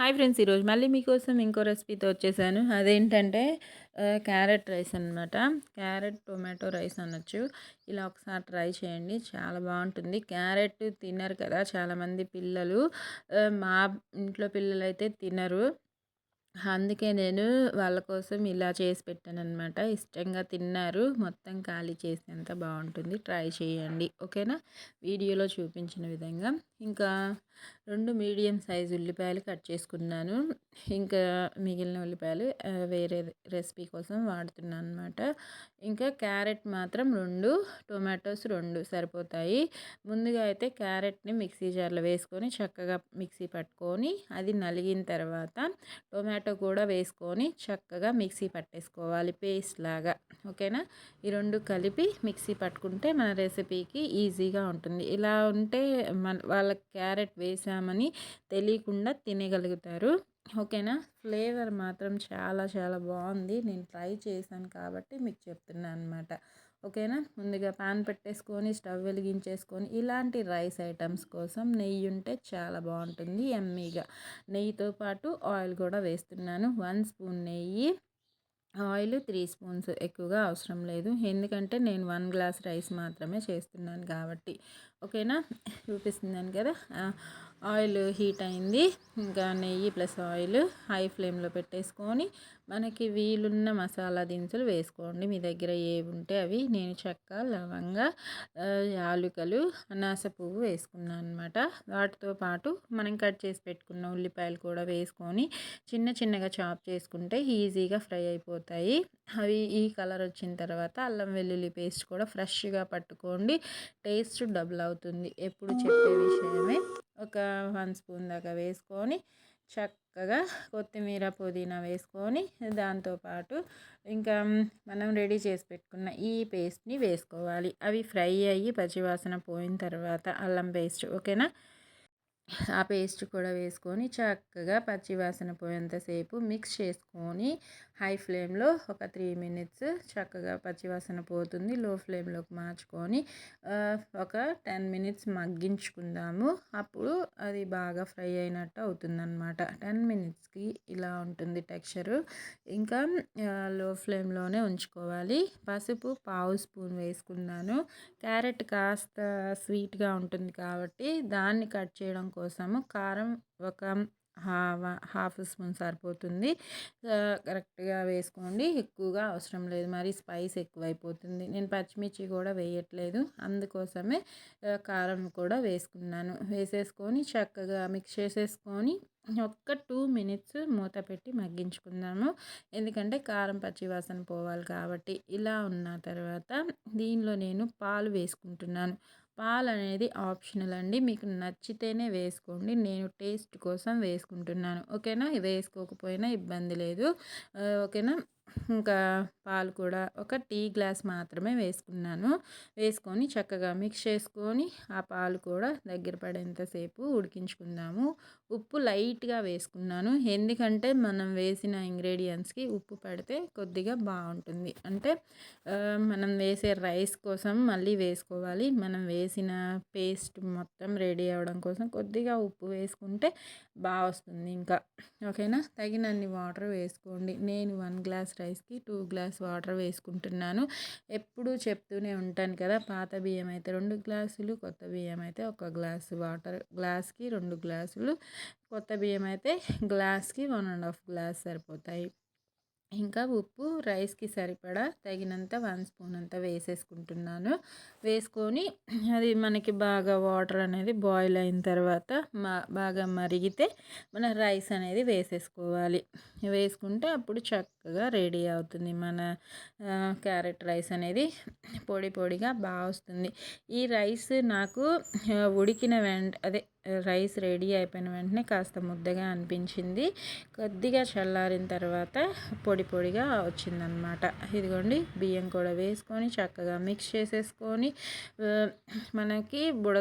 Hi friends ఈరోజు మళ్ళీ మీకోసం ఇంకో రెసిపీతో వచ్చేసాను. అదేంటంటే క్యారెట్ రైస్ అనమాట క్యారెట్ టొమాటో రైస్ అనొచ్చు. ఇలా ఒకసారి ట్రై చేయండి. చాలా బాగుంటుంది. క్యారెట్ తినరు కదా చాలామంది పిల్లలు. మా ఇంట్లో పిల్లలు అయితే తినరు. అందుకే నేను వాళ్ళ కోసం ఇలా చేసి పెట్టాను అనమాట ఇష్టంగా తిన్నారు. మొత్తం ఖాళీ చేసినంత బాగుంటుంది. ట్రై చేయండి. ఓకేనా? వీడియోలో చూపించిన విధంగా. ఇంకా రెండు మీడియం సైజు ఉల్లిపాయలు కట్ చేసుకున్నాను. ఇంకా మిగిలిన ఉల్లిపాయలు వేరే రెసిపీ కోసం వాడుతున్నాను అనమాట ఇంకా క్యారెట్ మాత్రం రెండు టొమాటోస్ రెండు సరిపోతాయి. ముందుగా అయితే క్యారెట్ని మిక్సీ జార్లో వేసుకొని చక్కగా మిక్సీ పట్టుకొని అది నలిగిన తర్వాత టొమాటో కూడా వేసుకొని చక్కగా మిక్సీ పట్టేసుకోవాలి పేస్ట్ లాగా. ఓకేనా? ఈ రెండు కలిపి మిక్సీ పట్టుకుంటే మన రెసిపీకి ఈజీగా ఉంటుంది. ఇలా ఉంటే మన వాళ్ళ క్యారెట్ వేసామని తెలియకుండా తినగలుగుతారు. ఓకేనా? ఫ్లేవర్ మాత్రం చాలా చాలా బాగుంది. నేను ట్రై చేశాను కాబట్టి మీకు చెప్తున్నాను అనమాట ఓకేనా? ముందుగా పాన్ పెట్టేసుకొని స్టవ్ వెలిగించేసుకొని ఇలాంటి రైస్ ఐటమ్స్ కోసం నెయ్యి ఉంటే చాలా బాగుంటుంది. ఎమ్మీగా నెయ్యితో పాటు ఆయిల్ కూడా వేస్తున్నాను. వన్ స్పూన్ నెయ్యి ఆయిల్ త్రీ స్పూన్స్ ఎక్కువగా అవసరం లేదు. ఎందుకంటే నేను వన్ గ్లాస్ రైస్ మాత్రమే చేస్తున్నాను కాబట్టి. ఓకేనా? చూపిస్తున్నాను కదా? ఆయిల్ హీట్ అయింది. ఇంకా నెయ్యి ప్లస్ ఆయిల్ హై ఫ్లేమ్లో పెట్టేసుకొని మనకి వీలున్న మసాలా దినుసులు వేసుకోండి. మీ దగ్గర ఏవి ఉంటే అవి నేను చెక్క లవంగ యాలుకలు అనాస పువ్వు వేసుకున్నాను అనమాట వాటితో పాటు మనం కట్ చేసి పెట్టుకున్న ఉల్లిపాయలు కూడా వేసుకొని చిన్న చిన్నగా చాప్ చేసుకుంటే ఈజీగా ఫ్రై అయిపోతాయి. అవి ఈ కలర్ వచ్చిన తర్వాత అల్లం వెల్లుల్లి పేస్ట్ కూడా ఫ్రెష్గా పట్టుకోండి. టేస్ట్ డబుల్ అవుతుంది. ఎప్పుడు చెప్పే విషయమే. ఒక వన్ స్పూన్ దాకా వేసుకొని చక్కగా కొత్తిమీర పుదీనా వేసుకొని దాంతోపాటు ఇంకా మనం రెడీ చేసి పెట్టుకున్న ఈ పేస్ట్ని వేసుకోవాలి. అవి ఫ్రై అయ్యి పచ్చివాసన పోయిన తర్వాత అల్లం పేస్ట్ ఓకేనా? ఆ పేస్ట్ కూడా వేసుకొని చక్కగా పచ్చివాసన పోయేంతసేపు మిక్స్ చేసుకొని హై ఫ్లేమ్లో ఒక త్రీ మినిట్స్ చక్కగా పచ్చివాసన పోతుంది. లో ఫ్లేమ్లోకి మార్చుకొని ఒక టెన్ మినిట్స్ మగ్గించుకుందాము. అప్పుడు అది బాగా ఫ్రై అయినట్టు అవుతుందన్నమాట. టెన్ మినిట్స్కి ఇలా ఉంటుంది టెక్స్చరు. ఇంకా లో ఫ్లేమ్లోనే ఉంచుకోవాలి. పసుపు పావు స్పూన్ వేసుకున్నాను. క్యారెట్ కాస్త స్వీట్గా ఉంటుంది కాబట్టి దాన్ని కట్ చేయడం కోసము కారం ఒక హాఫ్ స్పూన్ సరిపోతుంది. కరెక్ట్గా వేసుకోండి. ఎక్కువగా అవసరం లేదు. మరి స్పైస్ ఎక్కువైపోతుంది. నేను పచ్చిమిర్చి కూడా వేయట్లేదు. అందుకోసమే కారం కూడా వేసుకున్నాను. వేసేసుకొని చక్కగా మిక్స్ చేసేసుకొని ఒక్క టూ మినిట్స్ మూత పెట్టి మగ్గించుకుందాము. ఎందుకంటే కారం పచ్చి వాసన పోవాలి కాబట్టి. ఇలా ఉన్న తర్వాత దీనిలో నేను పాలు వేసుకుంటున్నాను. పాలు అనేది ఆప్షనల్ అండి. మీకు నచ్చితేనే వేసుకోండి. నేను టేస్ట్ కోసం వేసుకుంటున్నాను. ఓకేనా? వేసుకోకపోయినా ఇబ్బంది లేదు. ఓకేనా? ఇంకా పాలు కూడా ఒక టీ గ్లాస్ మాత్రమే వేసుకున్నాను. వేసుకొని చక్కగా మిక్స్ చేసుకొని ఆ పాలు కూడా దగ్గర పడేంతసేపు ఉడికించుకుందాము. ఉప్పు లైట్గా వేసుకున్నాను. ఎందుకంటే మనం వేసిన ఇంగ్రీడియంట్స్కి ఉప్పు పడితే కొద్దిగా బాగుంటుంది. అంటే మనం వేసే రైస్ కోసం మళ్ళీ వేసుకోవాలి. మనం వేసిన పేస్ట్ మొత్తం రెడీ అవ్వడం కోసం కొద్దిగా ఉప్పు వేసుకుంటే బాగా వస్తుంది ఇంకా. ఓకేనా? తగినన్ని వాటర్ వేసుకోండి. నేను వన్ గ్లాస్ రైస్కి టూ గ్లాస్ వాటర్ వేసుకుంటున్నాను. ఎప్పుడు చెప్తూనే ఉంటాను కదా పాత బియ్యం అయితే రెండు గ్లాసులు కొత్త బియ్యం అయితే ఒక గ్లాసు వాటర్ గ్లాస్కి రెండు గ్లాసులు కొత్త బియ్యం అయితే గ్లాస్కి వన్ అండ్ హాఫ్ గ్లాస్ సరిపోతాయి. ఇంకా ఉప్పు రైస్కి సరిపడా తగినంత వన్ స్పూన్ అంత వేసేసుకుంటున్నాను. వేసుకొని అది మనకి బాగా వాటర్ అనేది బాయిల్ అయిన తర్వాత మా బాగా మరిగితే మన రైస్ అనేది వేసేసుకోవాలి. వేసుకుంటే అప్పుడు చక్కగా రెడీ అవుతుంది మన క్యారెట్ రైస్ అనేది పొడి పొడిగా బాగా వస్తుంది. ఈ రైస్ నాకు ఉడికిన వెంట అదే రైస్ రెడీ అయిపోయిన వెంటనే కాస్త ముద్దగా అనిపించింది. కొద్దిగా చల్లారిన తర్వాత పొడి పొడిగా వచ్చిందనమాట ఇదిగోండి బియ్యం కూడా వేసుకొని చక్కగా మిక్స్ చేసేసుకొని మనకి బుడ